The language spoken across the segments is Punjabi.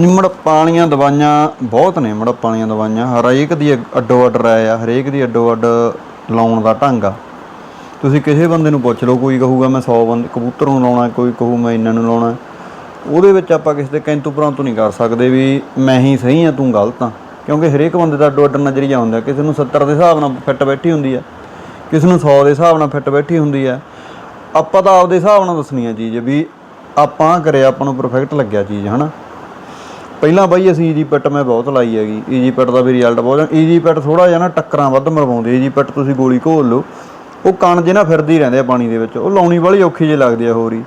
ਨਿਮੜ ਵਾਲੀਆਂ ਦਵਾਈਆਂ ਬਹੁਤ ਨੇ ਮੜੱਪਾਂ ਵਾਲੀਆਂ ਦਵਾਈਆਂ। ਹਰੇਕ ਦੀ ਅੱਡ- ਅੱਡੋ ਅੱਡ ਰਾਏ ਆ, ਹਰੇਕ ਦੀ ਅੱਡੋ ਅੱਡ ਲਾਉਣ ਦਾ ਢੰਗ ਆ। ਤੁਸੀਂ ਕਿਸੇ ਬੰਦੇ ਨੂੰ ਪੁੱਛ ਲਓ, ਕੋਈ ਕਹੂਗਾ ਮੈਂ 100 ਬੰਦੇ, ਕਬੂਤਰ ਨੂੰ ਲਾਉਣਾ, ਕੋਈ ਕਹੂ ਮੈਂ ਇਹਨਾਂ ਨੂੰ ਲਾਉਣਾ। ਉਹਦੇ ਵਿੱਚ ਆਪਾਂ ਕਿਸੇ ਦੇ ਕੈਂਤੂ ਪਰੰਤੂ ਨਹੀਂ ਕਰ ਸਕਦੇ ਵੀ ਮੈਂ ਹੀ ਸਹੀ ਆ, ਤੂੰ ਗਲਤ ਆ। ਕਿਉਂਕਿ ਹਰੇਕ ਬੰਦੇ ਦਾ ਅੱਡੋ ਅੱਡ ਨਜ਼ਰੀਆ ਹੁੰਦਾ ਕਿਸੇ ਨੂੰ 70 ਦੇ ਹਿਸਾਬ ਨਾਲ ਫਿੱਟ ਬੈਠੀ ਹੁੰਦੀ ਆ। ਕਿਸੇ ਨੂੰ 100 ਦੇ ਹਿਸਾਬ ਨਾਲ ਫਿੱਟ ਬੈਠੀ ਹੁੰਦੀ ਆ। ਆਪਾਂ ਤਾਂ ਆਪਦੇ ਹਿਸਾਬ ਨਾਲ ਦੱਸਣੀ ਆ ਚੀਜ਼ ਵੀ ਆਪਾਂ ਕਰਿਆ, ਆਪਾਂ ਨੂੰ ਪਰਫੈਕਟ ਲੱਗਿਆ ਚੀਜ਼, ਹਨਾ? ਪਹਿਲਾਂ ਬਾਈ ਅਸੀਂ ਈਜੀ ਪੈਟ ਮੈਂ ਬਹੁਤ ਲਾਈ ਹੈਗੀ। ਈਜੀ ਪੈਟ ਦਾ ਵੀ ਰਿਜ਼ਲਟ ਬਹੁਤ ਈਜੀ ਪੈਟ ਥੋੜਾ ਜਿਹਾ ਨਾ ਟੱਕਰਾਂ ਵੱਧ ਮਰਵਾਉਂਦੇ ਈਜੀ ਪਿੱਟ ਤੁਸੀਂ ਗੋਲੀ ਘੋਲ ਲਓ। ਉਹ ਕਣ ਜੇ ਨਾ ਫਿਰਦੀ ਰਹਿੰਦੇ ਆ ਪਾਣੀ ਦੇ ਵਿੱਚ। ਉਹ ਲਾਉਣੀ ਵਾਲੀ ਔਖੀ ਜੇ ਲੱਗਦੀ ਆ ਹੋਰ ਹੀ।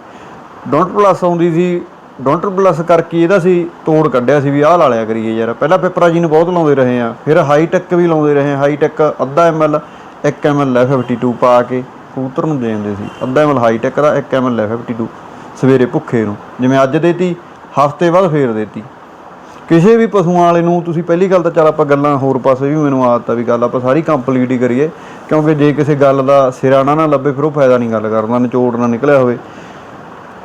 ਡੋਂਟ ਪਲੱਸ ਆਉਂਦੀ ਸੀ। ਡੋਂਟ ਪਲੱਸ ਕਰਕੇ ਇਹਦਾ ਸੀ ਤੋੜ ਕੱਢਿਆ ਸੀ ਵੀ ਆਹ ਲਾ ਲਿਆ ਕਰੀਏ ਯਾਰ। ਪਹਿਲਾਂ ਪੇਪਰਾਂ ਜੀ ਨੂੰ ਬਹੁਤ ਲਾਉਂਦੇ ਰਹੇ ਆ। ਫਿਰ ਹਾਈ ਟੈਕ ਵੀ ਲਾਉਂਦੇ ਰਹੇ ਹਾਈ ਟੈਕ ਅੱਧਾ ਐਮਐਲ 1 ਐਮਐਲ ਲੈ 52 ਪਾ ਕੇ ਕਬੂਤਰ ਨੂੰ ਦੇ ਦਿੰਦੇ ਸੀ। ਅੱਧਾ ਐਮਐਲ ਹਾਈ ਟੈਕ ਦਾ 1 ਐਮਐਲ ਲੈ 52 ਸਵੇਰੇ ਭੁੱਖੇ ਨੂੰ। ਜਿਵੇਂ ਅੱਜ ਦੇਤੀ, ਹਫ਼ਤੇ ਬਾਅਦ ਫੇਰ ਦੇਤੀ। ਕਿਸੇ ਵੀ ਪਸ਼ੂਆਂ ਵਾਲੇ ਨੂੰ ਤੁਸੀਂ ਪਹਿਲੀ ਗੱਲ ਤਾਂ ਚੱਲ ਆਪਾਂ ਗੱਲਾਂ ਹੋਰ ਪਾਸੇ ਵੀ ਮੈਨੂੰ ਆਦਤ ਆ ਵੀ ਗੱਲ ਆਪਾਂ ਸਾਰੀ ਕੰਪਲੀਟ ਹੀ ਕਰੀਏ, ਕਿਉਂਕਿ ਜੇ ਕਿਸੇ ਗੱਲ ਦਾ ਸਿਰਾ ਨਾ ਨਾ ਲੱਭੇ ਫਿਰ ਉਹ ਫਾਇਦਾ ਨਹੀਂ ਗੱਲ ਕਰਨ ਦਾ ਨਿਚੋੜ ਨਾ ਨਿਕਲਿਆ ਹੋਵੇ।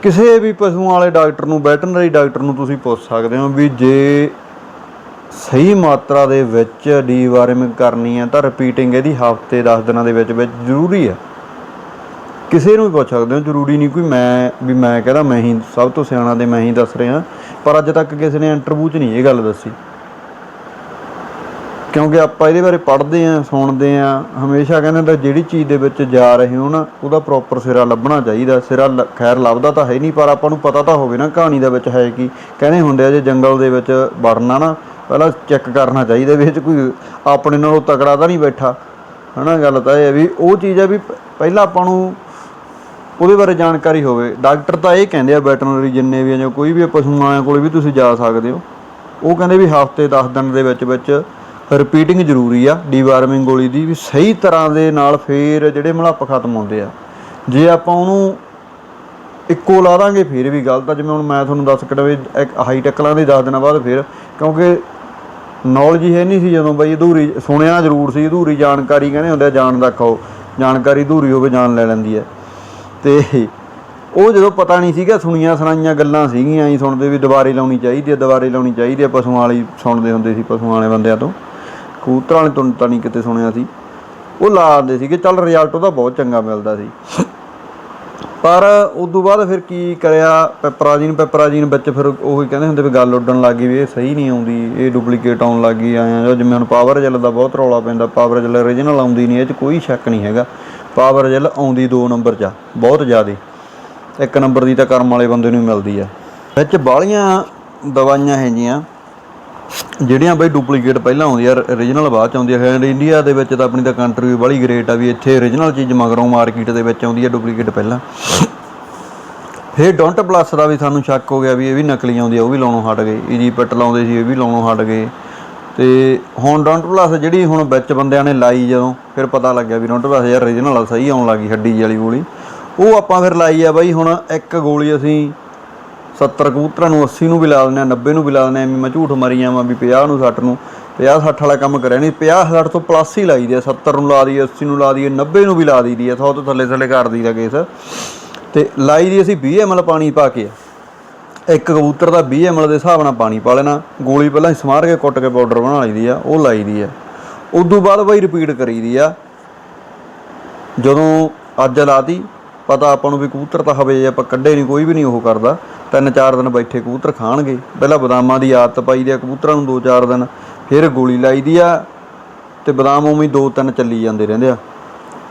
ਕਿਸੇ ਵੀ ਪਸ਼ੂਆਂ ਵਾਲੇ ਡਾਕਟਰ ਨੂੰ, ਵੈਟਰਨਰੀ ਡਾਕਟਰ ਨੂੰ ਤੁਸੀਂ ਪੁੱਛ ਸਕਦੇ ਹੋ ਵੀ ਜੇ ਸਹੀ ਮਾਤਰਾ ਦੇ ਵਿੱਚ ਡੀਵਾਰਮਿੰਗ ਕਰਨੀ ਹੈ ਤਾਂ ਰਿਪੀਟਿੰਗ ਇਹਦੀ ਹਫ਼ਤੇ 10 ਦਿਨਾਂ ਦੇ ਵਿੱਚ ਵਿੱਚ ਜ਼ਰੂਰੀ ਹੈ। ਕਿਸੇ ਨੂੰ ਵੀ ਪੁੱਛ ਸਕਦੇ ਹੋ, ਜ਼ਰੂਰੀ ਨਹੀਂ ਕੋਈ ਮੈਂ, ਵੀ ਮੈਂ ਕਹਿੰਦਾ ਮੈਂ ਹੀ, ਸਭ ਤੋਂ ਸਿਆਣਾ ਤੇ ਮੈਂ ਹੀ ਦੱਸ ਰਿਹਾ। ਪਰ ਅੱਜ ਤੱਕ ਕਿਸੇ ਨੇ ਇੰਟਰਵਿਊ 'ਚ ਨਹੀਂ ਇਹ ਗੱਲ ਦੱਸੀ। ਕਿਉਂਕਿ ਆਪਾਂ ਇਹਦੇ ਬਾਰੇ ਪੜ੍ਹਦੇ ਆਂ ਸੁਣਦੇ ਆਂ ਹਮੇਸ਼ਾ ਕਹਿੰਦੇ ਹੁੰਦੇ ਜਿਹੜੀ ਚੀਜ਼ ਦੇ ਵਿੱਚ ਜਾ ਰਹੇ ਹੋ ਨਾ, ਉਹਦਾ ਪ੍ਰੋਪਰ ਸਿਰਾ ਲੱਭਣਾ ਚਾਹੀਦਾ। ਸਿਰਾ ਲ- ਖੈਰ ਲੱਭਦਾ ਤਾਂ ਹੈ ਨਹੀਂ, ਪਰ ਆਪਾਂ ਨੂੰ ਪਤਾ ਤਾਂ ਹੋਵੇ ਨਾ ਕਹਾਣੀ ਦੇ ਵਿੱਚ ਹੈ ਕੀ। ਕਹਿੰਦੇ ਹੁੰਦੇ ਆ, ਜੇ ਜੰਗਲ ਦੇ ਵਿੱਚ ਵੜਨਾ ਨਾ, ਪਹਿਲਾਂ ਚੈੱਕ ਕਰਨਾ ਚਾਹੀਦਾ ਵੀ ਇਹ 'ਚ ਕੋਈ ਆਪਣੇ ਨਾਲੋਂ ਤਕੜਾ ਤਾਂ ਨਹੀਂ ਬੈਠਾ। ਹਨਾ, ਗੱਲ ਤਾਂ ਇਹ ਹੈ ਵੀ ਉਹ ਚੀਜ਼ ਹੈ ਵੀ ਪਹਿਲਾਂ ਆਪਾਂ ਨੂੰ ਉਹਦੇ ਬਾਰੇ ਜਾਣਕਾਰੀ ਹੋਵੇ। ਡਾਕਟਰ ਤਾਂ ਇਹ ਕਹਿੰਦੇ ਆ ਵੈਟਰਨਰੀ ਜਿੰਨੇ ਵੀ ਆ ਜਾਂ ਕੋਈ ਵੀ ਆ, ਪਸ਼ੂਆਂ ਕੋਲ ਵੀ ਤੁਸੀਂ ਜਾ ਸਕਦੇ ਹੋ। ਉਹ ਕਹਿੰਦੇ ਵੀ ਹਫ਼ਤੇ 10 ਦਿਨ ਦੇ ਵਿੱਚ ਵਿੱਚ ਰਿਪੀਟਿੰਗ ਜ਼ਰੂਰੀ ਆ ਡੀਵਾਰਮਿੰਗ ਗੋਲੀ ਦੀ ਵੀ ਸਹੀ ਤਰ੍ਹਾਂ ਦੇ ਨਾਲ ਫੇਰ ਜਿਹੜੇ ਮਲੱਪ ਖਤਮ ਹੁੰਦੇ ਆ। ਜੇ ਆਪਾਂ ਉਹਨੂੰ ਇੱਕੋ ਲਾ ਦਾਂਗੇ ਫੇਰ ਵੀ ਗਲਤ ਆ। ਜਿਵੇਂ ਹੁਣ ਮੈਂ ਤੁਹਾਨੂੰ ਦੱਸ ਕਿਹਾ ਵੀ ਇੱਕ ਹਾਈ ਟੈਕਲਾਂ ਦੇ 10 ਦਿਨਾਂ ਬਾਅਦ ਫੇਰ ਕਿਉਂਕਿ ਨੌਲੇਜ ਹੀ ਹੈ ਨਹੀਂ ਸੀ ਜਦੋਂ ਬਈ ਅਧੂਰੀ ਸੁਣਿਆ ਜ਼ਰੂਰ ਸੀ ਅਧੂਰੀ ਜਾਣਕਾਰੀ ਕਹਿੰਦੇ ਹੁੰਦੇ ਆ ਜਾਣ ਦਾ ਖਾਓ। ਜਾਣਕਾਰੀ ਅਧੂਰੀ ਹੋਵੇ ਜਾਣ ਲੈ ਲੈਂਦੀ ਹੈ। ਤੇ ਉਹ ਜਦੋਂ ਪਤਾ ਨਹੀਂ ਸੀਗਾ, ਸੁਣੀਆਂ ਸੁਣਾਈਆਂ ਗੱਲਾਂ ਸੀਗੀਆਂ ਹੀ, ਸੁਣਦੇ ਵੀ ਦੁਬਾਰੇ ਲਾਉਣੀ ਚਾਹੀਦੀ ਹੈ ਦੁਬਾਰੇ ਲਾਉਣੀ ਚਾਹੀਦੀ ਹੈ ਪਸ਼ੂਆਂ ਵਾਲੀ ਸੁਣਦੇ ਹੁੰਦੇ ਸੀ, ਪਸ਼ੂਆਂ ਵਾਲੇ ਬੰਦਿਆਂ ਤੋਂ। ਕਬੂਤਰਾਂ ਵਾਲੇ ਤੋਂ ਤਾਂ ਨਹੀਂ ਕਿਤੇ ਸੁਣਿਆ ਸੀ। ਉਹ ਲਾ ਲਾਉਂਦੇ ਸੀਗੇ, ਚੱਲ ਰਿਜ਼ਲਟ ਉਹਦਾ ਬਹੁਤ ਚੰਗਾ ਮਿਲਦਾ ਸੀ। ਪਰ ਉਸ ਤੋਂ ਬਾਅਦ ਫਿਰ ਕੀ ਕਰਿਆ, ਪੈਪਰਾਜੀਨ ਪੈਪਰਾਜੀਨ ਵਿੱਚ ਫਿਰ ਉਹੀ ਕਹਿੰਦੇ ਹੁੰਦੇ ਵੀ ਗੱਲ ਉੱਡਣ ਲੱਗ ਗਈ ਵੀ ਇਹ ਸਹੀ ਨਹੀਂ ਆਉਂਦੀ, ਇਹ ਡੁਪਲੀਕੇਟ ਆਉਣ ਲੱਗ ਗਈ ਆਇਆ ਜਿਵੇਂ ਹੁਣ ਪਾਵਰ ਜੈਲ ਦਾ ਬਹੁਤ ਰੌਲਾ ਪੈਂਦਾ ਪਾਵਰ ਜੈਲ origignal ਆਉਂਦੀ ਨਹੀਂ, ਇਹ 'ਚ ਕੋਈ ਸ਼ੱਕ ਨਹੀਂ ਹੈਗਾ। ਪਾਵਰ ਜੈਲ ਆਉਂਦੀ 2 ਨੰਬਰ 'ਚ ਬਹੁਤ ਜ਼ਿਆਦੇ। ਇੱਕ ਨੰਬਰ ਦੀ ਤਾਂ ਕਰਮ ਵਾਲੇ ਬੰਦੇ ਨੂੰ ਮਿਲਦੀ ਆ। ਵਿੱਚ ਬਾਹਲੀਆਂ ਦਵਾਈਆਂ ਹੈਗੀਆਂ, ਜਿਹੜੀਆਂ ਬਈ ਡੁਪਲੀਕੇਟ ਪਹਿਲਾਂ ਆਉਂਦੀ ਆ origignal ਬਾਅਦ ਚ ਆਉਂਦੀ ਆ ਹੈ ਇੰਡੀਆ ਦੇ ਵਿੱਚ ਤਾਂ ਆਪਣੀ ਤਾਂ ਕੰਟਰੀ ਵੀ ਬੜੀ ਗ੍ਰੇਟ ਆ ਵੀ ਇੱਥੇ origignal ਚੀਜ਼ ਮਗਰੋਂ ਮਾਰਕੀਟ ਦੇ ਵਿੱਚ ਆਉਂਦੀ ਆ ਡੁਪਲੀਕੇਟ ਪਹਿਲਾਂ। ਫਿਰ ਡੋਂਟ ਪਲੱਸ ਦਾ ਵੀ ਸਾਨੂੰ ਸ਼ੱਕ ਹੋ ਗਿਆ ਵੀ ਇਹ ਵੀ ਨਕਲੀ ਆਉਂਦੀ ਆ, ਉਹ ਵੀ ਲਾਉਣੋਂ ਹਟ ਗਏ। ਈਜੀ ਈਜੀਪਟ ਲਾਉਂਦੇ ਸੀ, ਇਹ ਵੀ ਲਾਉਣੋਂ ਹਟ ਗਏ। ਤੇ ਹੁਣ ਡੋਂਟ ਪਲੱਸ ਜਿਹੜੀ ਹੁਣ ਵਿੱਚ ਬੰਦਿਆਂ ਨੇ ਲਾਈ ਜਦੋਂ, ਫਿਰ ਪਤਾ ਲੱਗਿਆ ਵੀ ਡੋਂਟ ਪਲੱਸ ਯਾਰ ਰੀਜਨਲ ਆ, ਸਹੀ ਆਉਣ ਲੱਗੀ ਹੱਡੀ ਜਿਹੀ ਵਾਲੀ ਗੋਲੀ ਉਹ ਆਪਾਂ ਫਿਰ ਲਾਈ ਆ ਬਾਈ, ਹੁਣ ਇੱਕ ਗੋਲੀ ਅਸੀਂ 70 ਕਬੂਤਰਾਂ ਨੂੰ 80 ਨੂੰ ਵੀ ਲਾ ਦਿੰਦੇ ਆ 90 ਨੂੰ ਵੀ ਲਾ ਦਿੰਦੇ ਆ, ਐਵੇਂ ਮੈਂ ਝੂਠ ਮਰੀ ਜਾਵਾਂ ਵੀ 50 ਨੂੰ 60 ਨੂੰ 50 60 ਵਾਲਾ ਕੰਮ ਕਰਿਆ ਨਹੀਂ 50 60 ਤੋਂ ਪਲੱਸ ਹੀ ਲਾਈ ਦੀ ਆ 70 ਨੂੰ ਲਾ ਦਈਏ 80 ਨੂੰ ਲਾ ਦਈਏ 90 ਨੂੰ ਵੀ ਲਾ ਦਈਦੀ ਆ 100 ਤੋਂ ਥੱਲੇ ਥੱਲੇ ਕਰ ਦਈਦਾ ਕੇਸ ਤੇ ਲਾਈ ਦੀ ਅਸੀਂ 20 ml ਪਾਣੀ ਪਾ ਕੇ ਆ। ਇੱਕ ਕਬੂਤਰ ਦਾ 20 ml ਦੇ ਹਿਸਾਬ ਨਾਲ ਪਾਣੀ ਪਾ ਲੈਣਾ, ਗੋਲੀ ਪਹਿਲਾਂ ਸਮਾਰ ਕੇ ਕੁੱਟ ਕੇ ਪਾਊਡਰ ਬਣਾ ਲਈਦੀ ਆ, ਉਹ ਲਾਈ ਦੀ ਆ। ਤੋਂ ਬਾਅਦ ਬਾਈ ਰਿਪੀਟ ਕਰੀਦੀ ਆ। ਜਦੋਂ ਅੱਜ ਲਾਤੀ, ਪਤਾ ਆਪਾਂ ਨੂੰ ਵੀ ਕਬੂਤਰ ਤਾਂ ਹਵੇ ਜੇ ਆਪਾਂ ਕੱਢੇ ਨਹੀਂ, ਕੋਈ ਵੀ ਨਹੀਂ ਉਹ ਕਰਦਾ। ਤਿੰਨ ਚਾਰ ਦਿਨ ਬੈਠੇ ਕਬੂਤਰ ਖਾਣਗੇ। ਪਹਿਲਾਂ ਬਦਾਮਾਂ ਦੀ ਆਦਤ ਪਾਈ ਦੀ ਆ ਕਬੂਤਰਾਂ ਨੂੰ ਦੋ ਚਾਰ ਦਿਨ, ਫਿਰ ਗੋਲੀ ਲਾਈ ਦੀ ਆ ਤੇ ਬਦਾਮ ਉਵੇਂ ਦੋ ਤਿੰਨ ਚੱਲੀ ਜਾਂਦੇ ਰਹਿੰਦੇ ਆ।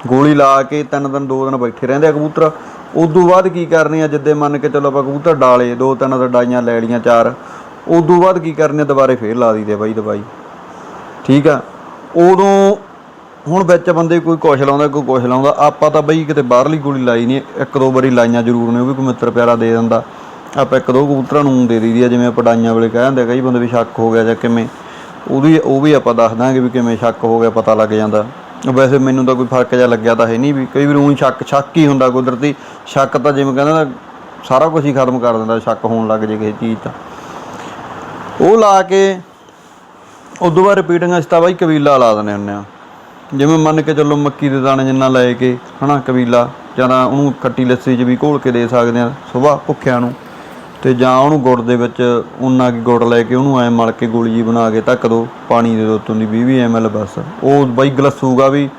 ਗੋਲੀ ਲਾ ਕੇ ਤਿੰਨ ਦਿਨ, ਦੋ ਦਿਨ ਬੈਠੇ ਰਹਿੰਦੇ ਆ ਕਬੂਤਰ। ਉਦੋਂ ਬਾਅਦ ਕੀ ਕਰਨੀ ਆ ਜਿੱਦੇ ਮੰਨ ਕੇ ਚਲੋ ਆਪਾਂ ਕਬੂਤਰ ਡਾਲੇ ਦੋ ਤਿੰਨ ਡਾਈਆਂ ਲੈ ਲੀਆਂ ਚਾਰ। ਉਦੋਂ ਬਾਅਦ ਕੀ ਕਰਨੀ ਆ ਦੁਬਾਰੇ ਫੇਰ ਲਾ ਦਈਦੇ ਬਾਈ ਦਵਾਈ। ਠੀਕ ਆ? ਉਦੋਂ ਹੁਣ ਵਿੱਚ ਬੰਦੇ ਕੋਈ ਕੁਛ ਲਾਉਂਦਾ ਕੋਈ ਕੁਛ ਲਾਉਂਦਾ ਆਪਾਂ ਤਾਂ ਬਈ ਕਿਤੇ ਬਾਹਰਲੀ ਗੋਲੀ ਲਾਈ ਨਹੀਂ ਇੱਕ ਦੋ ਵਾਰੀ ਲਾਈਆਂ ਜ਼ਰੂਰ ਨੇ ਉਹ ਵੀ ਕੋਈ ਮਿੱਤਰ ਪਿਆਰਾ ਦੇ ਦਿੰਦਾ। ਆਪਾਂ ਇੱਕ ਦੋ ਕਬੂਤਰਾਂ ਨੂੰ ਦੇ ਦਈਦੀ ਆ ਜਿਵੇਂ ਪੜਾਈਆਂ ਵੇਲੇ ਕਹਿ ਦਿੰਦੇ ਆ, ਕਈ ਬੰਦੇ ਵੀ ਸ਼ੱਕ ਹੋ ਗਿਆ ਜਾਂ ਕਿਵੇਂ। ਉਹਦੀ ਉਹ ਵੀ ਆਪਾਂ ਦੱਸ ਦਾਂਗੇ ਵੀ ਕਿਵੇਂ ਸ਼ੱਕ ਹੋ ਗਿਆ ਪਤਾ ਲੱਗ ਜਾਂਦਾ। ਵੈਸੇ ਮੈਨੂੰ ਤਾਂ ਕੋਈ ਫ਼ਰਕ ਜਿਹਾ ਲੱਗਿਆ ਤਾਂ ਹੈ ਨਹੀਂ ਵੀ ਕਈ ਵਾਰ ਉਹੀ ਸ਼ੱਕ ਸ਼ੱਕ ਹੀ ਹੁੰਦਾ ਕੁਦਰਤੀ। ਸ਼ੱਕ ਤਾਂ ਜਿਵੇਂ ਕਹਿੰਦਾ ਨਾ, ਸਾਰਾ ਕੁਝ ਹੀ ਖਤਮ ਕਰ ਦਿੰਦਾ ਸ਼ੱਕ ਹੋਣ ਲੱਗ ਜੇ ਕਿਸੇ ਚੀਜ਼ ਤਾਂ। ਉਹ ਲਾ ਕੇ ਉਦੋਂ ਬਾਅਦ ਰਿਪੀਟਿੰਗ ਅਸੀਂ ਤਾਂ ਬਾਈ ਕਬੀਲਾ ਲਾ ਦਿੰਦੇ ਹੁੰਦੇ ਆ। ਜਿਵੇਂ ਮੰਨ ਕੇ ਚੱਲੋ ਮੱਕੀ ਦੇ ਦਾਣੇ ਜਿੰਨਾ ਲੈ ਕੇ, ਹਨਾ ਕਬੀਲਾ, ਜਾਂ ਤਾਂ ਉਹਨੂੰ ਖੱਟੀ ਲੱਸੀ 'ਚ ਵੀ ਘੋਲ ਕੇ ਦੇ ਸਕਦੇ ਆ ਸਵੇਰ ਭੁੱਖਿਆਂ ਨੂੰ। ਤੇ ਜਾਂ ਉਹਨੂੰ ਗੁੜ ਦੇ ਵਿੱਚ ਉਨਾ ਕੀ ਗੁੜ ਲੈ ਕੇ ਉਹਨੂੰ ਐਂ ਮਲ ਕੇ ਗੋਲੀ ਜੀ ਬਣਾ ਕੇ ਧੱਕ ਦੋ, ਪਾਣੀ ਦੇ ਦੋ ਉਤੋਂ ਦੀ 20 20 ml ਬਸ। ਉਹ ਬਾਈ ਗਲਸੂਗਾ ਵੀ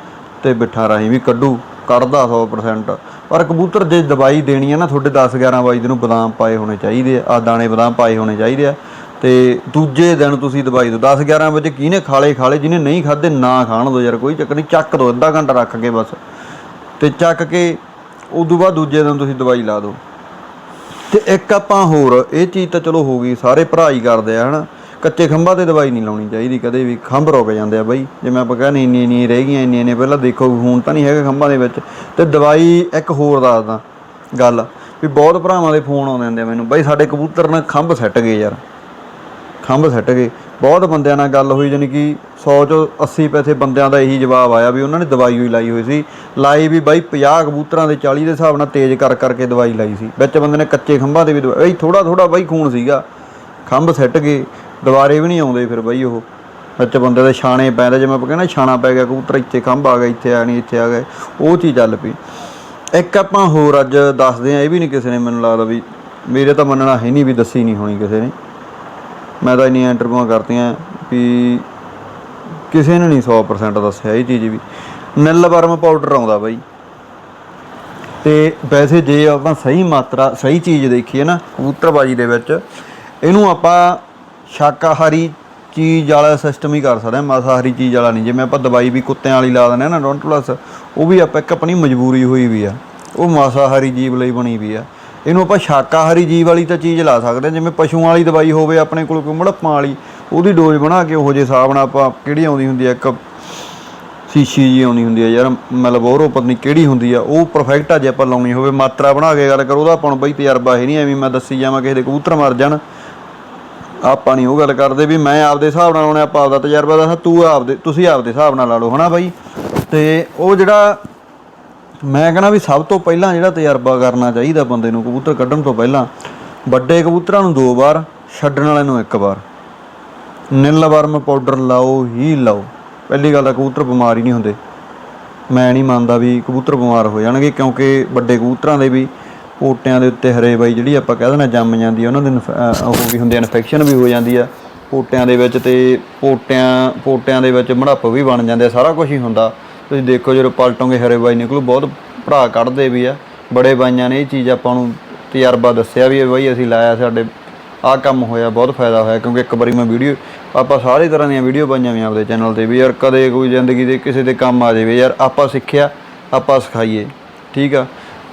ਤੇ ਬਿੱਠਾ ਰਾਹੀਂ ਵੀ ਕੱਢੂ ਕੱਢਦਾ 100% ਪਰ ਕਬੂਤਰ ਜੇ ਦਵਾਈ ਦੇਣੀ ਹੈ ਨਾ, ਤੁਹਾਡੇ 10 11 ਵਜੇ ਨੂੰ ਬਦਾਮ ਪਾਏ ਹੋਣੇ ਚਾਹੀਦੇ ਆ ਆਹ ਦਾਣੇ ਬਦਾਮ ਪਾਏ ਹੋਣੇ ਚਾਹੀਦੇ ਆ। ਤੇ ਦੂਜੇ ਦਿਨ ਤੁਸੀਂ ਦਵਾਈ ਦਿਓ। 10 11 ਵਜੇ ਕਿਹਨੇ ਖਾਲੇ ਖਾਲੇ, ਜਿਹਨੇ ਨਹੀਂ ਖਾਦੇ ਨਾ ਖਾਣ ਦੋ ਯਾਰ, ਕੋਈ ਚੱਕਰ ਨਹੀਂ, ਚੱਕ ਦੋ, ਅੱਧਾ ਘੰਟਾ ਰੱਖ ਕੇ ਬਸ। ਤੇ ਚੱਕ ਕੇ ਉਦੋਂ ਬਾਅਦ ਦੂਜੇ ਦਿਨ ਤੁਸੀਂ ਦਵਾਈ ਲਾ ਦਿਓ। ਤੇ ਇੱਕ ਆਪਾਂ ਹੋਰ, ਇਹ ਚੀਜ਼ ਤਾਂ ਚਲੋ ਹੋ ਗਈ, ਸਾਰੇ ਭਰਾ ਹੀ ਕਰਦੇ ਆ, ਹਨਾ? ਕੱਚੇ ਖੰਭਾਂ ਤੇ ਦਵਾਈ ਨਹੀਂ ਲਾਉਣੀ ਚਾਹੀਦੀ, ਕਦੇ ਵੀ ਖੰਭ ਰੁਕ ਜਾਂਦੇ ਆ ਬਾਈ। ਜਿਵੇਂ ਆਪਾਂ ਕਹਿੰਦੇ ਇੰਨੀ ਇੰਨੀ ਰਹਿ ਗਈਆਂ, ਇੰਨੀ ਇੰਨੀ, ਪਹਿਲਾਂ ਦੇਖੋ ਹੁਣ ਤਾਂ ਨਹੀਂ ਹੈਗਾ ਖੰਭਾਂ ਦੇ ਵਿੱਚ। ਤੇ ਦਵਾਈ ਇੱਕ ਹੋਰ ਦੱਸਦਾ ਗੱਲ, ਵੀ ਬਹੁਤ ਭਰਾਵਾਂ ਦੇ ਫੋਨ ਆਉਂਦੇ ਹੁੰਦੇ ਆ ਮੈਨੂੰ, ਬਾਈ ਸਾਡੇ ਕਬੂਤਰ ਨਾਲ ਖੰਭ ਸੱਟ ਗਏ ਯਾਰ। ਖੰਭ ਸੱਟ ਗਏ। ਬਹੁਤ ਬੰਦਿਆਂ ਨਾਲ ਗੱਲ ਹੋਈ ਜਾਨੀ ਕਿ 100 ਚੋਂ 80 ਪੈਸੇ ਬੰਦਿਆਂ ਦਾ ਇਹੀ ਜਵਾਬ ਆਇਆ ਵੀ ਉਹਨਾਂ ਨੇ ਦਵਾਈ ਹੋਈ ਲਾਈ ਹੋਈ ਸੀ। ਲਾਈ ਵੀ ਬਾਈ 50 ਕਬੂਤਰਾਂ ਦੇ 40 ਦੇ ਹਿਸਾਬ ਨਾਲ ਤੇਜ਼ ਕਰ ਕਰਕੇ ਦਵਾਈ ਲਾਈ ਸੀ। ਵਿੱਚ ਬੰਦੇ ਨੇ ਕੱਚੇ ਖੰਭਾਂ ਦੇ ਵੀ ਦਵਾਈ ਬਈ ਥੋੜਾ ਥੋੜਾ ਬਾਈ ਖੂਨ ਸੀਗਾ। ਖੰਭ ਸੱਟ ਗਏ, ਦੁਬਾਰੇ ਵੀ ਨਹੀਂ ਆਉਂਦੇ ਫਿਰ ਬਾਈ ਉਹ। ਵਿੱਚ ਬੰਦੇ ਦੇ ਛਾਣੇ ਪੈਂਦੇ ਜਿਵੇਂ ਆਪਾਂ ਕਹਿੰਦੇ ਛਾਣਾ ਪੈ ਗਿਆ, ਕਬੂਤਰ ਇੱਥੇ ਖੰਭ ਆ ਗਿਆ, ਇੱਥੇ ਆ ਨਹੀਂ, ਇੱਥੇ ਆ ਗਏ ਉਹ ਚੀਜ਼ ਚੱਲ ਪਈ। ਇੱਕ ਆਪਾਂ ਹੋਰ ਅੱਜ ਦੱਸਦੇ ਆ ਇਹ ਵੀ ਨਹੀਂ ਕਿਸੇ ਨੇ ਮੈਨੂੰ ਲੱਗਦਾ ਵੀ ਮੇਰੇ ਤਾਂ ਮੰਨਣਾ ਹੈ ਨਹੀਂ ਵੀ ਦੱਸੀ ਨਹੀਂ ਹੋਣੀ ਕਿਸੇ ਨੇ। ਮੈਂ ਤਾਂ ਇੰਨੀਆਂ ਇੰਟਰਵਿਊਆਂ ਕਰਤੀਆਂ ਵੀ ਕਿਸੇ ਨੇ ਨਹੀਂ 100% ਦੱਸਿਆ ਇਹ ਚੀਜ਼ ਵੀ। ਨਿੱਲ ਵਰਮ ਪਾਊਡਰ ਆਉਂਦਾ ਬਾਈ। ਤੇ ਵੈਸੇ ਜੇ ਆਪਾਂ ਸਹੀ ਮਾਤਰਾ, ਸਹੀ ਚੀਜ਼ ਦੇਖੀਏ ਨਾ, ਕਬੂਤਰਬਾਜੀ ਦੇ ਵਿੱਚ, ਇਹਨੂੰ ਆਪਾਂ ਸ਼ਾਕਾਹਾਰੀ ਚੀਜ਼ ਵਾਲਾ ਸਿਸਟਮ ਹੀ ਕਰ ਸਕਦੇ ਹਾਂ, ਮਾਸਾਹਾਰੀ ਚੀਜ਼ ਵਾਲਾ ਨਹੀਂ। ਜਿਵੇਂ ਆਪਾਂ ਦਵਾਈ ਵੀ ਕੁੱਤਿਆਂ ਵਾਲੀ ਲਾ ਦਿੰਦੇ ਆ ਨਾ ਡੋਂਟ ਪਲੱਸ ਉਹ ਵੀ ਆਪਾਂ ਇੱਕ ਆਪਣੀ ਮਜਬੂਰੀ ਹੋਈ ਵੀ ਆ। ਉਹ ਮਾਸਾਹਾਰੀ ਜੀਵ ਲਈ ਬਣੀ ਵੀ ਆ। ਇਹਨੂੰ ਆਪਾਂ ਸ਼ਾਕਾਹਾਰੀ ਜੀਵ ਵਾਲੀ ਤਾਂ ਚੀਜ਼ ਲਾ ਸਕਦੇ ਹਾਂ, ਜਿਵੇਂ ਪਸ਼ੂਆਂ ਵਾਲੀ ਦਵਾਈ ਹੋਵੇ ਆਪਣੇ ਕੋਲ, ਕੋਈ ਮੜਪਾਂ ਵਾਲੀ, ਉਹਦੀ ਡੋਜ਼ ਬਣਾ ਕੇ ਉਹੋ ਜਿਹੇ ਹਿਸਾਬ ਨਾਲ ਆਪਾਂ ਕਿਹੜੀ ਆਉਂਦੀ ਹੁੰਦੀ ਹੈ ਇੱਕ ਸ਼ੀਸ਼ੀ ਜੀ ਆਉਂਦੀ ਹੁੰਦੀ ਹੈ ਯਾਰ, ਮਤਲਬ ਉਹ ਪਤਨੀ ਕਿਹੜੀ ਹੁੰਦੀ ਆ, ਉਹ ਪਰਫੈਕਟ ਆ ਜੇ ਆਪਾਂ ਲਾਉਣੀ ਹੋਵੇ, ਮਾਤਰਾ ਬਣਾ ਕੇ ਗੱਲ ਕਰੋ, ਉਹਦਾ ਆਪਾਂ ਨੂੰ ਬਈ ਤਜਰਬਾ ਹੈ ਨਹੀਂ ਐਵੇਂ ਮੈਂ ਦੱਸੀ ਜਾਵਾਂ ਕਿਸੇ ਦੇ ਕਬੂਤਰ ਮਰ ਜਾਣ। ਆਪਾਂ ਨਹੀਂ ਉਹ ਗੱਲ ਕਰਦੇ ਵੀ ਮੈਂ ਆਪਦੇ ਹਿਸਾਬ ਨਾਲ ਲਾਉਣਾ, ਆਪਾਂ ਆਪਦਾ ਤਜਰਬਾ ਦੱਸਾਂ, ਤੂੰ ਆਪਦੇ, ਤੁਸੀਂ ਆਪਦੇ ਹਿਸਾਬ ਨਾਲ ਲਾ ਲਓ, ਹਨਾ ਬਾਈ? ਤੇ ਉਹ ਜਿਹੜਾ ਮੈਂ ਕਹਿੰਦਾ ਵੀ ਸਭ ਤੋਂ ਪਹਿਲਾਂ ਜਿਹੜਾ ਤਜਰਬਾ ਕਰਨਾ ਚਾਹੀਦਾ ਬੰਦੇ ਨੂੰ ਕਬੂਤਰ ਕੱਢਣ ਤੋਂ ਪਹਿਲਾਂ, ਵੱਡੇ ਕਬੂਤਰਾਂ ਨੂੰ ਦੋ ਵਾਰ, ਛੱਡਣ ਵਾਲਿਆਂ ਨੂੰ ਇੱਕ ਵਾਰ। ਨਿੱਲ ਵਰਮ ਪਾਊਡਰ ਲਾਓ ਹੀ ਲਾਓ। ਪਹਿਲੀ ਗੱਲ ਤਾਂ ਕਬੂਤਰ ਬਿਮਾਰ ਹੀ ਨਹੀਂ ਹੁੰਦੇ। ਮੈਂ ਨਹੀਂ ਮੰਨਦਾ ਵੀ ਕਬੂਤਰ ਬਿਮਾਰ ਹੋ ਜਾਣਗੇ ਕਿਉਂਕਿ ਵੱਡੇ ਕਬੂਤਰਾਂ ਦੇ ਵੀ ਪੋਟਿਆਂ ਦੇ ਉੱਤੇ ਹਰੇ ਬਾਈ ਜਿਹੜੀ ਆਪਾਂ ਕਹਿ ਦਿੰਦੇ ਜੰਮ ਜਾਂਦੀ ਆ, ਉਹਨਾਂ ਦੇ ਇਨਫ- ਉਹ ਵੀ ਹੁੰਦੇ ਇਨਫੈਕਸ਼ਨ ਵੀ ਹੋ ਜਾਂਦੀ ਆ। ਪੋਟਿਆਂ ਦੇ ਵਿੱਚ ਤੇ ਪੋਟਿਆਂ ਪੋਟਿਆਂ ਦੇ ਵਿੱਚ ਮੜੱਪ ਵੀ ਬਣ ਜਾਂਦੇ ਆ, ਸਾਰਾ ਕੁਝ ਹੀ ਹੁੰਦਾ। ਤੁਸੀਂ ਦੇਖੋ ਜਦੋਂ ਪਲਟੋਂਗੇ ਹਰੇ ਬਾਈ ਨਿਕਲੂ, ਬਹੁਤ ਭਰਾ ਕੱਢਦੇ ਵੀ ਆ, ਬੜੇ ਬਾਈਆਂ ਨੇ ਇਹ ਚੀਜ਼ ਆਪਾਂ ਨੂੰ ਤਜਰਬਾ ਦੱਸਿਆ ਵੀ ਇਹ ਬਾਈ ਅਸੀਂ ਲਾਇਆ ਸਾਡੇ, ਆਹ ਕੰਮ ਹੋਇਆ, ਬਹੁਤ ਫਾਇਦਾ ਹੋਇਆ, ਕਿਉਂਕਿ ਇੱਕ ਵਾਰੀ ਮੈਂ ਵੀਡੀਓ, ਆਪਾਂ ਸਾਰੇ ਤਰ੍ਹਾਂ ਦੀਆਂ ਵੀਡੀਓ ਪਾਈਆਂ ਵੀ ਆਪਦੇ ਚੈਨਲ ਤੇ ਵੀ ਯਾਰ ਕਦੇ ਕੋਈ ਜ਼ਿੰਦਗੀ ਦੇ ਕਿਸੇ ਦੇ ਕੰਮ ਆ ਜਾਵੇ, ਯਾਰ ਆਪਾਂ ਸਿੱਖਿਆ, ਆਪਾਂ ਸਿਖਾਈਏ, ਠੀਕ ਆ?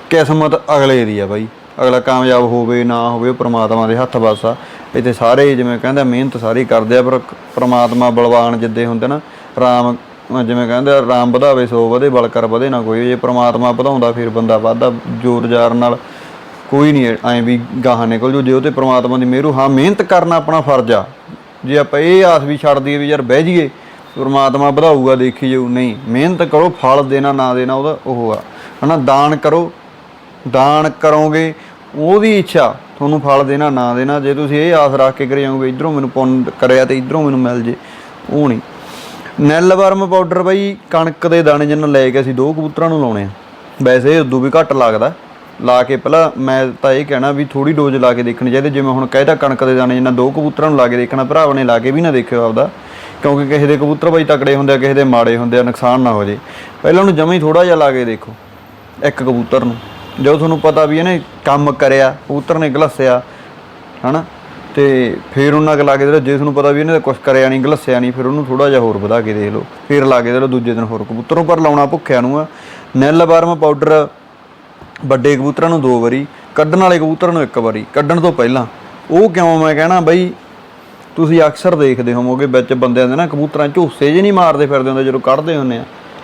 ਕਿਸਮਤ ਅਗਲੇ ਦੀ ਆ ਬਾਈ, ਅਗਲਾ ਕਾਮਯਾਬ ਹੋਵੇ ਨਾ ਹੋਵੇ ਉਹ ਪ੍ਰਮਾਤਮਾ ਦੇ ਹੱਥ ਵੱਸ ਆ। ਇੱਥੇ ਸਾਰੇ ਜਿਵੇਂ ਕਹਿੰਦਾ, ਮਿਹਨਤ ਸਾਰੇ ਕਰਦੇ ਆ, ਪਰ ਪ੍ਰਮਾਤਮਾ ਬਲਵਾਨ ਜਿੱਦੇ ਹੁੰਦੇ ਨਾ, ਰਾਮ ਜਿਵੇਂ ਕਹਿੰਦੇ ਆ, ਰਾਮ ਵਧਾਵੇ ਸੋ ਵਧੇ ਬਲ ਕਰ ਵਧੇ ਨਾ ਕੋਈ ਜੇ ਪ੍ਰਮਾਤਮਾ ਵਧਾਉਂਦਾ ਫਿਰ ਬੰਦਾ ਵੱਧਦਾ ਜ਼ੋਰ ਜ਼ਾਰ ਨਾਲ। ਕੋਈ ਨਹੀਂ ਐਂ ਵੀ ਗਾਹਾਂ ਨਿਕਲ ਜੂ ਜੇ ਉਹ ਤੇ ਪ੍ਰਮਾਤਮਾ ਦੀ ਮਿਹਰੂ ਹਾਂ ਮਿਹਨਤ ਕਰਨਾ ਆਪਣਾ ਫਰਜ਼ ਆ। ਜੇ ਆਪਾਂ ਇਹ ਆਸ ਵੀ ਛੱਡ ਦਈਏ ਵੀ ਯਾਰ ਬਹਿ ਜਾਈਏ ਪ੍ਰਮਾਤਮਾ ਵਧਾਊਗਾ ਦੇਖੀ ਜਾਊ ਨਹੀਂ। ਮਿਹਨਤ ਕਰੋ ਫਲ ਦੇਣਾ ਨਾ ਦੇਣਾ ਉਹਦਾ ਉਹ ਆ। ਹਨਾ ਦਾਨ ਕਰੋ। ਦਾਨ ਕਰੋਗੇ ਉਹਦੀ ਇੱਛਾ ਤੁਹਾਨੂੰ ਫਲ ਦੇਣਾ ਨਾ ਦੇਣਾ। ਜੇ ਤੁਸੀਂ ਇਹ ਆਸ ਰੱਖ ਕੇ ਕਰੇ ਜਾਓਗੇ ਇਧਰੋਂ ਮੈਨੂੰ ਪੁੰਨ ਕਰਿਆ ਤੇ ਇਧਰੋਂ ਮੈਨੂੰ ਮਿਲ ਜੇ ਉਹ ਨਹੀਂ। ਨੈਲ ਵਰਮ ਪਾਊਡਰ ਬਾਈ, ਕਣਕ ਦੇ ਦਾਣੇ ਜਿੰਨਾ ਲੈ ਕੇ ਅਸੀਂ ਦੋ ਕਬੂਤਰਾਂ ਨੂੰ ਲਾਉਣੇ ਆ। ਵੈਸੇ ਉਦੋਂ ਵੀ ਘੱਟ ਲੱਗਦਾ। ਲਾ ਕੇ ਪਹਿਲਾਂ ਮੈਂ ਤਾਂ ਇਹ ਕਹਿਣਾ ਵੀ ਥੋੜੀ ਡੋਜ਼ ਲਾ ਕੇ ਦੇਖਣੀ ਚਾਹੀਦੀ, ਜਿਵੇਂ ਹੁਣ ਕਹਿਤਾ ਕਣਕ ਦੇ ਦਾਣੇ ਜਿੰਨਾ ਦੋ ਕਬੂਤਰਾਂ ਨੂੰ ਲਾ ਕੇ ਦੇਖਣਾ ਭਰਾਵਾਂ ਨੇ ਲਾ ਕੇ ਵੀ ਨਾ ਦੇਖਿਓ ਆਪਦਾ। ਕਿਉਂਕਿ ਕਿਸੇ ਦੇ ਕਬੂਤਰ ਬਾਈ ਤਕੜੇ ਹੁੰਦੇ ਆ, ਕਿਸੇ ਦੇ ਮਾੜੇ ਹੁੰਦੇ ਆ, ਨੁਕਸਾਨ ਨਾ ਹੋ ਜੇ। ਪਹਿਲਾਂ ਉਹਨੂੰ ਜਮਾਂ ਹੀ ਥੋੜਾ ਜਿਹਾ ਲਾ ਕੇ ਦੇਖੋ, ਇੱਕ ਕਬੂਤਰ ਨੂੰ। ਜਦੋਂ ਤੁਹਾਨੂੰ ਪਤਾ ਵੀ ਇਹਨੇ ਕੰਮ ਕਰਿਆ, ਕਬੂਤਰ ਨੇ ਗਲਸਿਆ ਹਨਾ? ਤੇ ਫਿਰ ਉਹਨਾਂ ਕ ਲਾ ਕੇ ਦੇ ਜੇ ਤੁਹਾਨੂੰ ਪਤਾ ਵੀ ਇਹਨੇ ਕੁਝ ਕਰਿਆ ਨਹੀਂ ਗਲੱਸਿਆ ਨਹੀਂ ਫਿਰ ਉਹਨੂੰ ਥੋੜਾ ਜਿਹਾ ਹੋਰ ਵਧਾ ਕੇ ਦੇਖ ਲਓ। ਫਿਰ ਲਾ ਕੇ ਦੇ ਲਓ ਦੂਜੇ ਦਿਨ ਹੋਰ ਕਬੂਤਰੋਂ ਪਰ ਲਾਉਣਾ ਭੁੱਖਿਆ ਨੂੰ ਆ। ਨੈਲ ਬਾਰਮ ਪਾਊਡਰ ਵੱਡੇ ਕਬੂਤਰਾਂ ਨੂੰ ਦੋ ਵਾਰੀ, ਕੱਢਣ ਵਾਲੇ ਕਬੂਤਰ ਨੂੰ ਇੱਕ ਵਾਰੀ, ਕੱਢਣ ਤੋਂ ਪਹਿਲਾਂ। ਉਹ ਕਿਉਂ ਮੈਂ ਕਹਿਣਾ ਬਈ, ਤੁਸੀਂ ਅਕਸਰ ਦੇਖਦੇ ਹੋਵੋਗੇ ਵਿੱਚ ਬੰਦਿਆਂ ਦੇ ਨਾ ਕਬੂਤਰਾਂ ਝੂਸੇ ਜੇ ਨਹੀਂ ਮਾਰਦੇ ਫਿਰਦੇ ਹੁੰਦੇ, ਜਦੋਂ ਕੱਢਦੇ ਹੁੰਦੇ ਆ।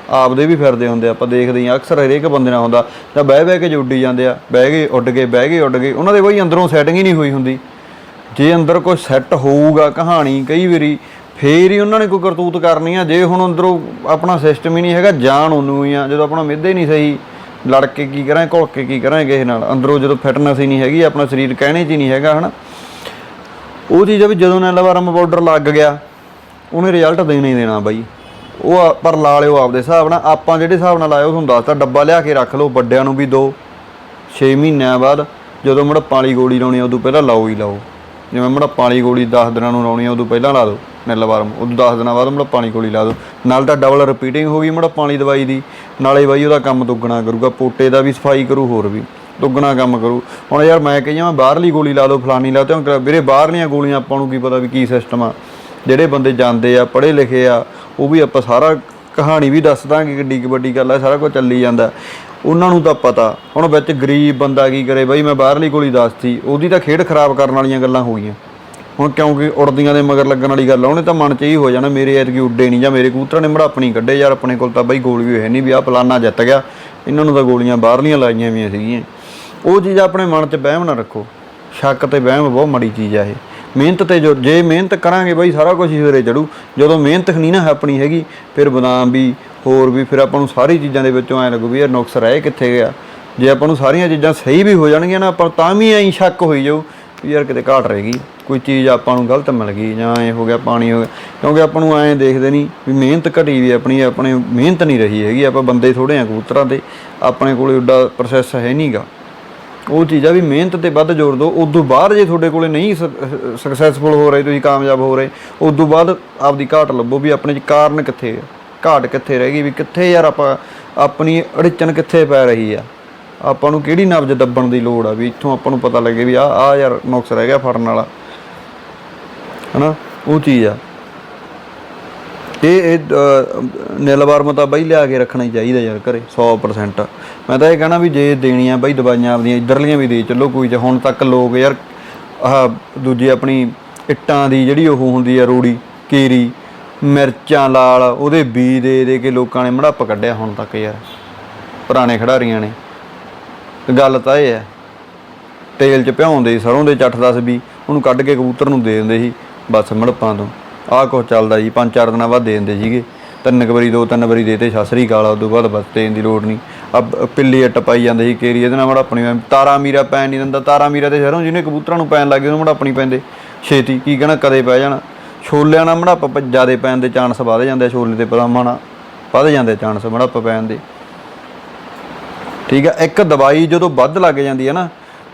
ਆਪਦੇ ਵੀ ਫਿਰਦੇ ਹੁੰਦੇ ਆਪਾਂ ਦੇਖਦੇ ਹਾਂ ਅਕਸਰ ਹਰੇਕ ਬੰਦੇ ਨਾਲ ਹੁੰਦਾ। ਤਾਂ ਬਹਿ ਬਹਿ ਕੇ ਜੋ ਉੱਡੀ ਜਾਂਦੇ ਆ, ਬਹਿ ਗਏ ਉੱਡ ਗਏ, ਬਹਿ ਗਏ ਉੱਡ ਗਏ। ਉਹਨਾਂ ਦੇ ਬਈ ਅੰਦਰੋਂ ਸੈਟਿੰਗ ਹੀ ਨਹੀਂ ਹੋਈ ਹੁੰਦੀ। ਜੇ ਅੰਦਰ ਕੋਈ ਸੈੱਟ ਹੋਊਗਾ ਕਹਾਣੀ, ਕਈ ਵਾਰੀ ਫੇਰ ਹੀ ਉਹਨਾਂ ਨੇ ਕੋਈ ਕਰਤੂਤ ਕਰਨੀ ਆ। ਜੇ ਹੁਣ ਅੰਦਰੋਂ ਆਪਣਾ ਸਿਸਟਮ ਹੀ ਨਹੀਂ ਹੈਗਾ ਜਾਣ ਉਹਨੂੰ ਹੀ ਆ। ਜਦੋਂ ਆਪਣਾ ਮਿੱਧੇ ਨਹੀਂ ਸਹੀ ਲੜ ਕੇ ਕੀ ਕਰਾਂ ਘੁਲ ਕੇ ਕੀ ਕਰਾਂ ਕਿਸੇ ਨਾਲ? ਅੰਦਰੋਂ ਜਦੋਂ ਫਿਟਨੈਸ ਹੀ ਨਹੀਂ ਹੈਗੀ, ਆਪਣਾ ਸਰੀਰ ਕਹਿਣੇ 'ਚ ਹੀ ਨਹੀਂ ਹੈਗਾ, ਹਨਾ? ਉਹ ਚੀਜ਼ ਆ ਵੀ ਜਦੋਂ ਨੈਲਵਾਰਮ ਪਾਊਡਰ ਲੱਗ ਗਿਆ, ਉਹਨੇ ਰਿਜ਼ਲਟ ਦੇਣਾ ਹੀ ਦੇਣਾ ਬਾਈ। ਉਹ ਪਰ ਲਾ ਲਿਓ ਆਪਦੇ ਹਿਸਾਬ ਨਾਲ। ਆਪਾਂ ਜਿਹੜੇ ਹਿਸਾਬ ਨਾਲ ਲਾਇਓ, ਤੁਹਾਨੂੰ ਦੱਸਦਾ ਡੱਬਾ ਲਿਆ ਕੇ ਰੱਖ ਲਓ, ਵੱਡਿਆਂ ਨੂੰ ਵੀ ਦੋ 6 ਮਹੀਨਿਆਂ ਬਾਅਦ, ਜਦੋਂ ਮੜੱਪਾਂ ਵਾਲੀ ਗੋਲੀ ਲਾਉਣੀ ਉਦੋਂ ਪਹਿਲਾਂ ਲਾਓ ਹੀ ਲਾਓ। ਜਿਵੇਂ ਮੜੱਪਾਂ ਵਾਲੀ ਗੋਲੀ 10 ਦਿਨਾਂ ਨੂੰ ਲਾਉਣੀ ਆ, ਉਦੋਂ ਪਹਿਲਾਂ ਲਾ ਦਿਓ ਨਿਲਵਾਰਮ ਉਦੋਂ 10 ਦਿਨਾਂ ਬਾਅਦ ਮੜੱਪਾਂ ਵਾਲੀ ਗੋਲੀ ਲਾ ਦਿਓ। ਨਾਲ ਤਾਂ ਡਬਲ ਰਿਪੀਟਿੰਗ ਹੋ ਗਈ ਮੜੱਪਾਂ ਵਾਲੀ ਦਵਾਈ ਦੀ, ਨਾਲੇ ਬਾਈ ਉਹਦਾ ਕੰਮ ਦੁੱਗਣਾ ਕਰੂਗਾ, ਪੋਟੇ ਦਾ ਵੀ ਸਫ਼ਾਈ ਕਰੂ, ਹੋਰ ਵੀ ਦੁੱਗਣਾ ਕੰਮ ਕਰੂ। ਹੁਣ ਯਾਰ ਮੈਂ ਕਹੀ ਜਾਵਾਂ, ਬਾਹਰਲੀ ਗੋਲੀ ਲਾ ਦਿਓ ਫਲਾਨੀ ਲਾ ਦਿਓ ਵੀਰੇ ਬਾਹਰਲੀਆਂ ਗੋਲੀਆਂ ਆਪਾਂ ਨੂੰ ਕੀ ਪਤਾ ਵੀ ਕੀ ਸਿਸਟਮ ਆ। ਜਿਹੜੇ ਬੰਦੇ ਜਾਂਦੇ ਆ, ਪੜ੍ਹੇ ਲਿਖੇ ਆ, ਉਹ ਵੀ ਆਪਾਂ ਸਾਰਾ ਕਹਾਣੀ ਵੀ ਦੱਸ ਦਾਂਗੇ, ਕਿੱਡੀ ਕੁ ਵੱਡੀ ਗੱਲ ਆ, ਸਾਰਾ ਕੁਝ ਚੱਲੀ ਜਾਂਦਾ। ਉਹਨਾਂ ਨੂੰ ਤਾਂ ਪਤਾ। ਹੁਣ ਵਿੱਚ ਗਰੀਬ ਬੰਦਾ ਕੀ ਕਰੇ ਬਈ ਮੈਂ ਬਾਹਰਲੀ ਗੋਲੀ ਦੱਸਤੀ। ਉਹਦੀ ਤਾਂ ਖੇਡ ਖਰਾਬ ਕਰਨ ਵਾਲੀਆਂ ਗੱਲਾਂ ਹੋ ਗਈਆਂ। ਹੁਣ ਕਿਉਂਕਿ ਉੜਦੀਆਂ ਦੇ ਮਗਰ ਲੱਗਣ ਵਾਲੀ ਗੱਲ ਆ, ਉਹਨੇ ਤਾਂ ਮਨ 'ਚ ਹੀ ਹੋ ਜਾਣਾ ਮੇਰੇ ਐਤਕੀ ਉੱਡੇ ਨਹੀਂ ਜਾਂ ਮੇਰੇ ਕਬੂਤਰਾਂ ਨੇ ਮੜਾਪਣੀ ਕੱਢੇ। ਯਾਰ ਆਪਣੇ ਕੋਲ ਤਾਂ ਬਈ ਗੋਲੀ ਹੋਏ ਨਹੀਂ ਵੀ ਆਹ ਫਲਾਨਾ ਜਿੱਤ ਗਿਆ। ਇਹਨਾਂ ਨੂੰ ਤਾਂ ਗੋਲੀਆਂ ਬਾਹਰਲੀਆਂ ਲਾਈਆਂ ਵੀ ਸੀਗੀਆਂ। ਉਹ ਚੀਜ਼ ਆਪਣੇ ਮਨ 'ਚ ਵਹਿਮ ਨਾ ਰੱਖੋ। ਸ਼ੱਕ ਤੇ ਵਹਿਮ ਬਹੁਤ ਮਾੜੀ ਚੀਜ਼ ਆ ਇਹ। ਮਿਹਨਤ ਤੇ ਜੋ ਜੇ ਮਿਹਨਤ ਕਰਾਂਗੇ ਬਈ ਸਾਰਾ ਕੁਝ ਹੀ ਸਵੇਰੇ ਚੜੂ। ਜਦੋਂ ਮਿਹਨਤ ਨਹੀਂ ਨਾ ਆਪਣੀ ਹੈਗੀ ਫਿਰ ਬਦਾਮ ਵੀ ਹੋਰ ਵੀ ਫਿਰ ਆਪਾਂ ਨੂੰ ਸਾਰੀ ਚੀਜ਼ਾਂ ਦੇ ਵਿੱਚੋਂ ਐ ਲੱਗੂ ਵੀ ਇਹ ਨੁਕਸ ਰਹਿ ਕਿੱਥੇ ਗਿਆ। ਜੇ ਆਪਾਂ ਨੂੰ ਸਾਰੀਆਂ ਚੀਜ਼ਾਂ ਸਹੀ ਵੀ ਹੋ ਜਾਣਗੀਆਂ ਨਾ, ਆਪਾਂ ਤਾਂ ਵੀ ਐਂ ਸ਼ੱਕ ਹੋਈ ਜਾਊ ਵੀ ਯਾਰ ਕਿਤੇ ਘਾਟ ਰਹੇਗੀ ਕੋਈ ਚੀਜ਼ ਆਪਾਂ ਨੂੰ ਗਲਤ ਮਿਲ ਗਈ ਜਾਂ ਐ ਹੋ ਗਿਆ, ਪਾਣੀ ਹੋ ਗਿਆ। ਕਿਉਂਕਿ ਆਪਾਂ ਨੂੰ ਐਂ ਦੇਖਦੇ ਨਹੀਂ ਵੀ ਮਿਹਨਤ ਘਟੀ ਵੀ ਆਪਣੀ, ਆਪਣੇ ਮਿਹਨਤ ਨਹੀਂ ਰਹੀ ਹੈਗੀ। ਆਪਾਂ ਬੰਦੇ ਥੋੜੇ ਆ ਕਬੂਤਰਾਂ ਦੇ, ਆਪਣੇ ਕੋਲੇ ਉੱਡਾ ਪ੍ਰੋਸੈਸ ਹੈ ਨਹੀਂਗਾ। ਉਹ ਚੀਜ਼ਾਂ ਵੀ ਮਿਹਨਤ ਤੇ ਵੱਧ ਜ਼ੋਰ ਦਿਓ। ਉਦੋਂ ਬਾਅਦ ਜੇ ਤੁਹਾਡੇ ਕੋਲੇ ਨਹੀਂ ਸਕਸੈਸਫੁਲ ਹੋ ਰਹੇ, ਤੁਸੀਂ ਕਾਮਯਾਬ ਹੋ ਰਹੇ, ਉਦੋਂ ਬਾਅਦ ਆਪਦੀ ਘਾਟ ਲੱਭੋ ਵੀ ਆਪਣੇ ਚ ਕਾਰਨ ਕਿੱਥੇ ਆ। ਘਾਟ ਕਿੱਥੇ ਰਹਿ ਗਈ ਵੀ ਕਿੱਥੇ ਯਾਰ ਆਪਾਂ ਆਪਣੀ ਅੜਚਨ ਕਿੱਥੇ ਪੈ ਰਹੀ ਆ? ਆਪਾਂ ਨੂੰ ਕਿਹੜੀ ਨਬਜ ਦੱਬਣ ਦੀ ਲੋੜ ਆ ਵੀ ਇੱਥੋਂ ਆਪਾਂ ਨੂੰ ਪਤਾ ਲੱਗੇ ਵੀ ਆ ਆ ਯਾਰ ਨੁਕਸ ਰਹਿ ਗਿਆ ਫੜਨ ਵਾਲਾ। ਹਨਾ? ਉਹ ਚੀਜ਼ ਆ। ਇਹ ਇਹ ਨਿਲਵਾਰਮ ਤਾਂ ਬਈ ਲਿਆ ਕੇ ਰੱਖਣਾ ਹੀ ਚਾਹੀਦਾ ਯਾਰ ਘਰੇ 100% ਮੈਂ ਤਾਂ ਇਹ ਕਹਣਾ ਵੀ ਜੇ ਦੇਣੀਆਂ ਬਈ ਦਵਾਈਆਂ ਆਪਦੀਆਂ ਇਧਰਲੀਆਂ ਵੀ ਦੇ ਚੱਲੋ ਕੋਈ ਜੇ ਹੁਣ ਤੱਕ ਲੋਕ ਯਾਰ ਆਹ ਦੂਜੀ ਆਪਣੀ ਇੱਟਾਂ ਦੀ ਜਿਹੜੀ ਉਹ ਹੁੰਦੀ ਆ ਰੂੜੀ, ਕੀਰੀ ਮਿਰਚਾਂ ਲਾਲ, ਉਹਦੇ ਬੀ ਦੇ ਦੇ ਕੇ ਲੋਕਾਂ ਨੇ ਮੜੱਪ ਕੱਢਿਆ ਹੁਣ ਤੱਕ ਯਾਰ। ਪੁਰਾਣੇ ਖਿਡਾਰੀਆਂ ਨੇ। ਗੱਲ ਤਾਂ ਇਹ ਹੈ, ਤੇਲ ਚ ਭਿਉਂਦੇ ਸੀ, ਸਰੋਂ ਦੇ ਚੱਠ ਦਸ ਵੀ, ਉਹਨੂੰ ਕੱਢ ਕੇ ਕਬੂਤਰ ਨੂੰ ਦੇ ਦਿੰਦੇ ਸੀ, ਬਸ ਮੜਪਾਂ ਤੋਂ। ਆਹ ਕੁਛ ਚੱਲਦਾ ਜੀ, ਪੰਜ ਚਾਰ ਦਿਨਾਂ ਬਾਅਦ ਦੇ ਦਿੰਦੇ ਸੀਗੇ। ਤਿੰਨ ਕੁ ਵਾਰੀ, ਦੋ ਤਿੰਨ ਵਾਰੀ ਦੇਤੇ ਸ਼ਾਸਰੀ ਕਾਲਾ ਉਦੋਂ ਬਾਅਦ ਬਸ ਦੇਣ ਦੀ ਲੋੜ ਨਹੀਂ। ਆ ਪਿੱਲੀ ਇੱਟ ਪਾਈ ਜਾਂਦੇ ਸੀ ਕੇਰੀ, ਇਹਦੇ ਨਾਲ ਮੜਾਪਣੀ ਤਾਰਾ ਮੀਰਾ ਪੈਣ ਨਹੀਂ ਦਿੰਦਾ, ਤਾਰਾ ਮੀਰਾ ਤੇ ਸਰੋਂ, ਜਿਹਨੇ ਕਬੂਤਰਾਂ ਨੂੰ ਪੈਣ ਲੱਗੇ ਉਹਨੂੰ ਮੜਾਪਣੀ ਪੈਂਦੇ। ਛੇਤੀ, ਕੀ ਕਹਿਣਾ, ਕਦੇ ਪੈ ਜਾਣਾ। ਛੋਲਿਆਂ ਨਾਲ ਮੜਾਪ ਜਿਆਦੇ ਪੈਣ ਦੇ ਚਾਂਸ ਵੱਧ ਜਾਂਦੇ ਆ, ਛੋਲੇ ਤੇ ਪਦਾਮਾਂ ਨਾਲ ਵੱਧ ਜਾਂਦੇ ਚਾਂਸ ਮੜਾਪ ਪੈਣ ਦੇ। ਠੀਕ ਆ ਇੱਕ ਦਵਾਈ ਜਦੋਂ ਵੱਧ ਲੱਗ ਜਾਂਦੀ ਹੈ ਨਾ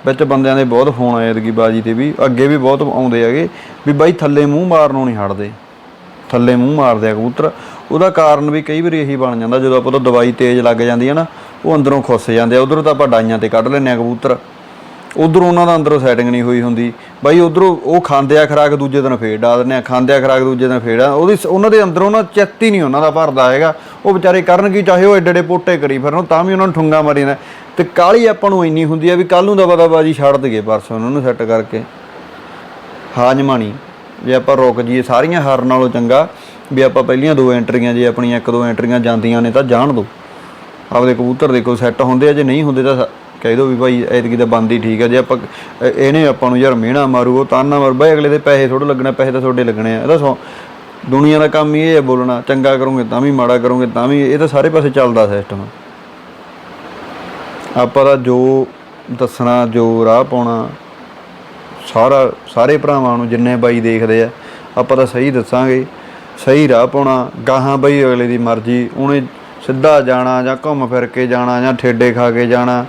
ਵਿੱਚ ਬੰਦਿਆਂ ਦੇ ਬਹੁਤ ਫੋਨ ਆਏ ਐਤਕੀ ਬਾਜੀ ਤੇ ਵੀ ਅੱਗੇ ਵੀ ਬਹੁਤ ਆਉਂਦੇ ਹੈਗੇ ਵੀ ਬਾਈ ਥੱਲੇ ਮੂੰਹ ਮਾਰਨੋਂ ਨਹੀਂ ਹਟਦੇ। ਥੱਲੇ ਮੂੰਹ ਮਾਰਦੇ ਆ ਕਬੂਤਰ। ਉਹਦਾ ਕਾਰਨ ਵੀ ਕਈ ਵਾਰੀ ਇਹੀ ਬਣ ਜਾਂਦਾ ਜਦੋਂ ਆਪਾਂ ਤੋਂ ਦਵਾਈ ਤੇਜ਼ ਲੱਗ ਜਾਂਦੀ ਹੈ ਨਾ ਉਹ ਅੰਦਰੋਂ ਖੁੱਸ ਜਾਂਦੇ ਆ ਉਧਰੋਂ ਤਾਂ ਆਪਾਂ ਡਾਈਆਂ ਤੇ ਕੱਢ ਲੈਂਦੇ ਆ ਕਬੂਤਰ। ਉਧਰੋਂ ਉਹਨਾਂ ਦਾ ਅੰਦਰੋਂ ਸੈਟਿੰਗ ਨਹੀਂ ਹੋਈ ਹੁੰਦੀ। ਬਾਈ ਉਧਰੋਂ ਉਹ ਖਾਂਦੇ ਆ ਖਰਾਕ ਦੂਜੇ ਦਿਨ ਫੇਰ ਡਾ ਦਿੰਦੇ ਆ, ਖਾਂਦੇ ਆ ਖਰਾਕ ਦੂਜੇ ਦਿਨ ਫੇਰ। ਆ ਉਹਦੀ ਉਹਨਾਂ ਦੇ ਅੰਦਰੋਂ ਨਾ ਚਿੱਤ ਹੀ ਨਹੀਂ ਉਹਨਾਂ ਦਾ ਭਰਦਾ ਹੈਗਾ। ਉਹ ਵਿਚਾਰੇ ਕਰਨ ਕੀ ਚਾਹੇ ਉਹ ਐਡੇ ਏਡੇ ਪੋਟੇ ਕਰੀ ਫਿਰਨ ਤਾਂ ਵੀ ਉਹਨਾਂ ਨੂੰ ਠੁੰਗਾ ਮਾਰੀ ਨਾ ਤੇ ਕਾਲੀ ਆਪਾਂ ਨੂੰ ਇੰਨੀ ਹੁੰਦੀ ਆ ਵੀ ਕੱਲ ਨੂੰ ਦਵਾ ਬਾਜੀ ਛੱਡ ਦਈਏ ਪਰਸੋਂ ਉਹਨਾਂ ਨੂੰ ਸੈੱਟ ਕਰਕੇ। ਹਾਜਮਾਣੀ ਜੇ ਆਪਾਂ ਰੁਕ ਜੀਏ ਸਾਰੀਆਂ ਹਾਰਨ ਨਾਲੋਂ ਚੰਗਾ, ਵੀ ਆਪਾਂ ਪਹਿਲੀਆਂ ਦੋ ਐਂਟਰੀਆਂ, ਜੇ ਆਪਣੀਆਂ ਇੱਕ ਦੋ ਐਂਟਰੀਆਂ ਜਾਂਦੀਆਂ ਨੇ ਤਾਂ ਜਾਣ ਦੋ। ਆਪਦੇ ਕਬੂਤਰ ਦੇਖੋ ਸੈੱਟ ਹੁੰਦੇ ਆ, ਜੇ ਨਹੀਂ ਹੁੰਦੇ ਤਾਂ ਸ- ਕਹਿ ਦੋ ਵੀ ਭਾਈ ਐਤਕੀ ਤਾਂ ਬੰਦ ਹੀ ਠੀਕ ਆ, ਜੇ ਆਪਾਂ ਇਹਨੇ ਆਪਾਂ ਨੂੰ ਯਾਰ ਮਿਹਣਾ ਮਾਰੂ, ਉਹ ਤਾਨਾ ਮਾਰੂ, ਬਈ ਅਗਲੇ ਦੇ ਪੈਸੇ ਥੋੜੇ ਲੱਗਣਾ, ਪੈਸੇ ਤਾਂ ਤੁਹਾਡੇ ਲੱਗਣੇ ਆ। ਇਹਦਾ ਸੌ ਦੁਨੀਆ ਦਾ ਕੰਮ ਇਹ ਹੈ ਬੋਲਣਾ, ਚੰਗਾ ਕਰੋਗੇ ਤਾਂ ਵੀ, ਮਾੜਾ ਕਰੋਗੇ ਤਾਂ ਵੀ, ਇਹ ਤਾਂ ਸਾਰੇ ਪਾਸੇ ਚੱਲਦਾ ਸਿਸਟਮ ਆਪਾਂ ਦਾ ਜੋ ਦੱਸਣਾ, ਜੋ ਰਾਹ ਪਾਉਣਾ, ਸਾਰਾ, ਸਾਰੇ ਭਰਾਵਾਂ ਨੂੰ ਜਿੰਨੇ ਬਾਈ ਦੇਖਦੇ ਆ, ਆਪਾਂ ਤਾਂ ਸਹੀ ਦੱਸਾਂਗੇ। ਸਹੀ ਰਾਹ ਪਾਉਣਾ, ਗਾਹਾਂ ਬਈ ਅਗਲੇ ਦੀ ਮਰਜ਼ੀ, ਉਹਨੇ ਸਿੱਧਾ ਜਾਣਾ ਜਾਂ ਘੁੰਮ ਫਿਰ ਕੇ ਜਾਣਾ ਜਾਂ ਠੇਡੇ ਖਾ ਕੇ ਜਾਣਾ।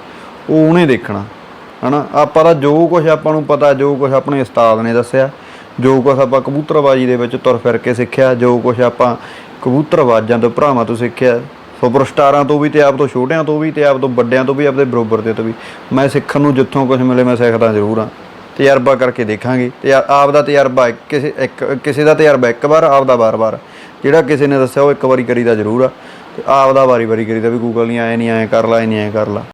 ਉਹ ਉਹਨੇ ਦੇਖਣਾ, ਹਨਾ? ਆਪਾਂ ਦਾ ਜੋ ਕੁਝ ਆਪਾਂ ਨੂੰ ਪਤਾ, ਜੋ ਕੁਝ ਆਪਣੇ ਉਸਤਾਦ ਨੇ ਦੱਸਿਆ, ਜੋ ਕੁਝ ਆਪਾਂ ਕਬੂਤਰਬਾਜੀ ਦੇ ਵਿੱਚ ਤੁਰ ਫਿਰ ਕੇ ਸਿੱਖਿਆ, ਜੋ ਕੁਝ ਆਪਾਂ ਕਬੂਤਰਬਾਜ਼ਾਂ ਤੋਂ ਭਰਾਵਾਂ ਤੋਂ ਸਿੱਖਿਆ ਸੁਪਰ ਸਟਾਰਾਂ ਤੋਂ ਵੀ ਤੇ ਆਪ ਤੋਂ ਛੋਟਿਆਂ ਤੋਂ ਵੀ ਤੇ ਆਪ ਤੋਂ ਵੱਡਿਆਂ ਤੋਂ ਵੀ, ਆਪਦੇ ਬਰੋਬਰ ਦੇ ਤੋਂ ਵੀ। ਮੈਂ ਸਿੱਖਣ ਨੂੰ ਜਿੱਥੋਂ ਕੁਝ ਮਿਲੇ ਮੈਂ ਸਿੱਖਦਾ ਜ਼ਰੂਰ ਹਾਂ। ਤਜਰਬਾ ਕਰਕੇ ਦੇਖਾਂਗੇ। ਤੇ ਆਪ ਦਾ ਤਜਰਬਾ ਇੱਕ- ਕਿਸੇ, ਇੱਕ, ਕਿਸੇ ਦਾ ਤਜਰਬਾ ਇੱਕ ਵਾਰ, ਆਪ ਦਾ ਵਾਰ-ਵਾਰ ਜਿਹੜਾ ਕਿਸੇ ਨੇ ਦੱਸਿਆ ਉਹ ਇੱਕ ਵਾਰੀ ਕਰੀਦਾ ਜ਼ਰੂਰ ਆ। ਤੇ ਆਪ ਦਾ ਵਾਰੀ-ਵਾਰੀ ਕਰੀਦਾ ਵੀ ਗੂਗਲ ਨਹੀਂ ਆਏ ਨਹੀਂ ਐਂ ਕਰ ਲਾ ਐ ਨਹੀਂ ਐਂ ਕਰ ਲਾ।